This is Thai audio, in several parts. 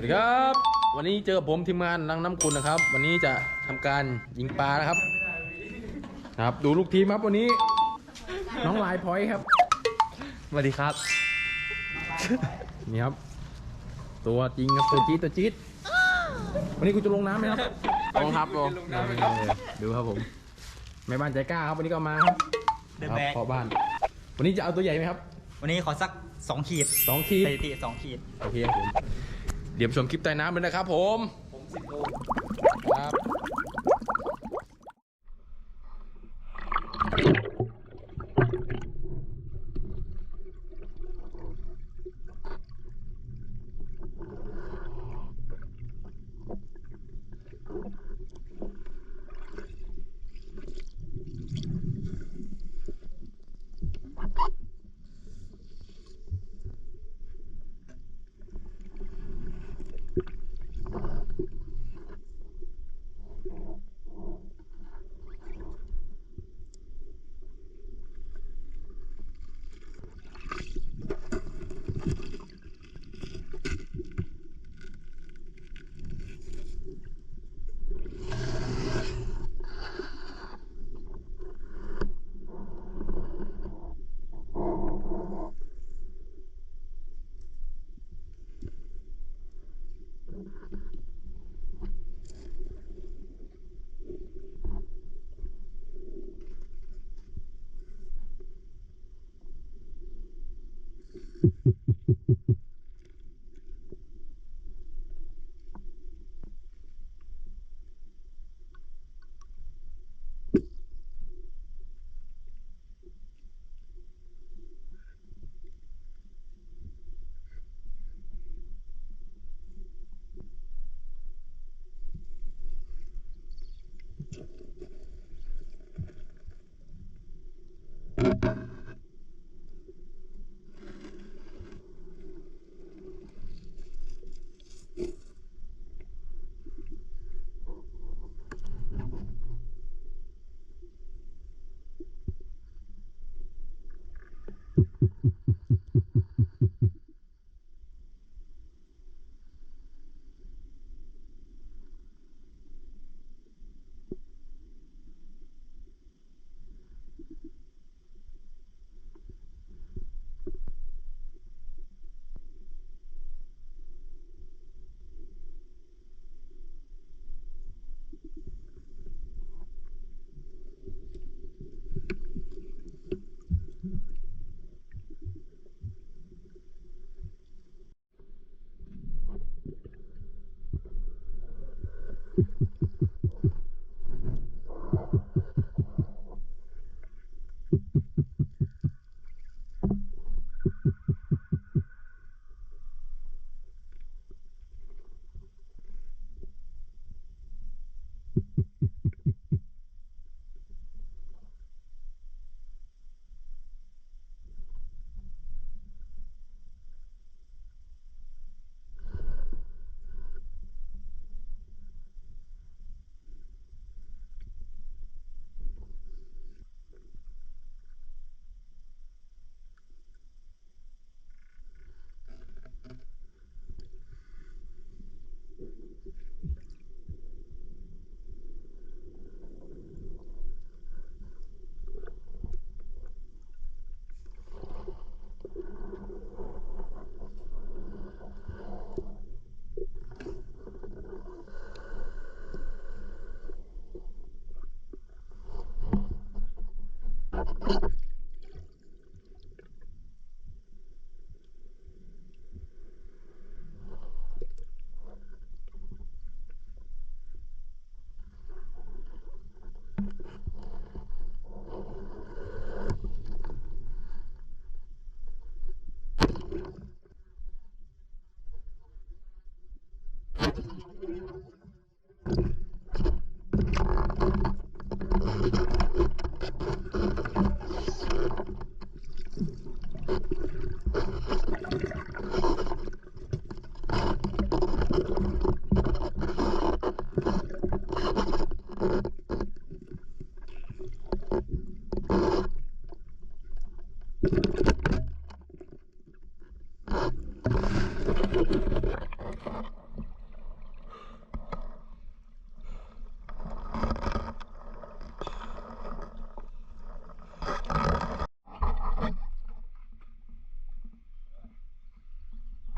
วัสดีครับ วันนี้เจอกับผมทีมงานลังน้ำกุลนะครับ วันนี้จะทำการยิงปลานะครับ ครับ ดูลูกทีมครับวันนี้ น้องลายพอยต์ครับสวัสดีครับ นี่ครับ ตัวจริงครับตัวจี๊ดตัวจี๊ดวันนี้กูจะลงน้ำไหมครับลงครับลงเออดูครับผมแม่บ้านใจกล้าครับวันนี้ก็มาครับเดอะครับแบกพ่อบ้าน วันนี้จะเอาตัวใหญ่ไหมครับ วันนี้ขอสักสองขีดสองขีดสถิติสองขีดโอเคครับผม เดี๋ยวชมคลิปใต้น้ำเลยนะครับผม ผมสิบโล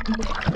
you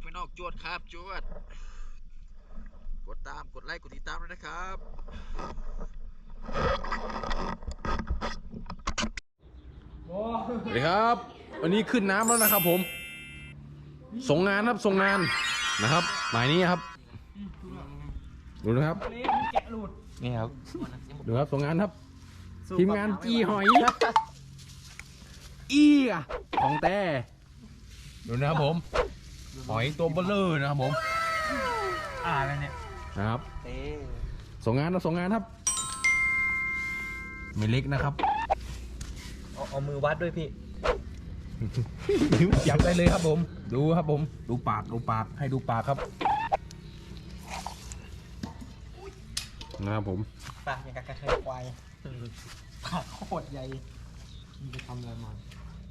ครับพี่น้องจวดครับจวด กดตามกดไลค์กดติดตามด้วยนะครับสวัสดีครับ วันนี้ขึ้นน้ำแล้วนะครับ ผม ส่งงานครับส่งงานนะครับ หมายนี้ครับดูนะครับนี่ครับดูครับส่งงานครับ ทีมงานจีหอยอีอะของแต่ดูนะครับผม หอยตัวเบลเลอร์นะครับผมอ่าแล้วเนี่ยนะครับเอ๊ส่งงานนะส่งงานครับไม่เล็กนะครับเอาเอามือวัดด้วยพี่ จับได้เลยครับผม ดูครับผม ดูปากดูปากให้ดูปากครับนะครับผมปากอย่างกับกระเทยควายปากโคตรใหญ่มึงไปทำอะไรมา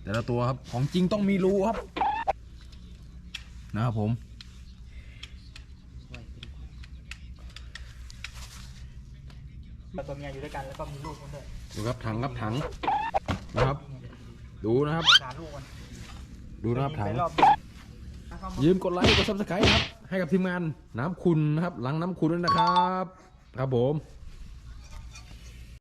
แต่ละตัวครับของจริงต้องมีรูครับ นะครับผมเราตัวเมียอยู่ด้วยกันแล้วก็มีลูกมันด้วยดูครับถังครับถังนะครับ ดูนะครับหาลูกมันดูนะครับถังไปรอบนึงถ้าเข้ามายืมกดไลค์กดซับสไครต์ครับให้กับทีมงานน้ำคุณนะครับหลังน้ำคุณด้วยนะครับ ครับผม